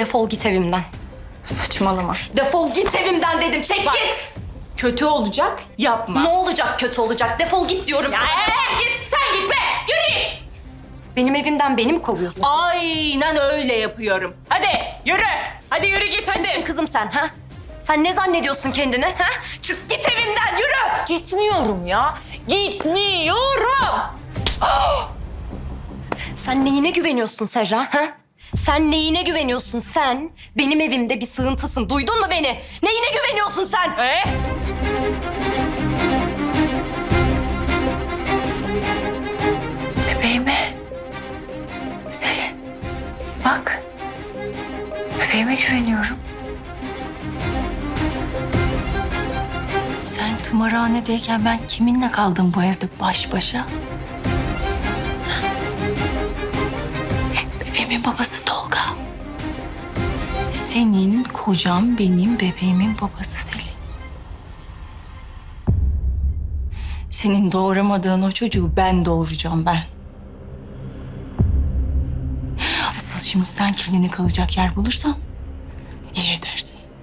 Defol git evimden. Saçmalama. Defol git evimden dedim. Çek git. Kötü olacak yapma. Ne olacak kötü olacak? Defol git diyorum. sana. Ee, git sen git be. Yürü git. Benim evimden beni mi kovuyorsun? Aynen öyle yapıyorum. Hadi yürü. Hadi yürü git hadi. Kızım sen ha? Sen ne zannediyorsun kendine ha? Çık git evimden yürü. Gitmiyorum ya. Gitmiyorum. Sen neyine güveniyorsun Serra ha? Sen neyine güveniyorsun sen? Benim evimde bir sığıntısın. Duydun mu beni? Neyine güveniyorsun sen? Ee? Bebeğime. Selin. Bak. Bebeğime güveniyorum. Sen tımarhanedeyken ben kiminle kaldım bu evde baş başa? Bebeğimin babası Tolga. Senin kocam benim bebeğimin babası Selin. Senin doğuramadığın o çocuğu ben doğuracağım ben. Asıl şimdi sen kendine kalacak yer bulursan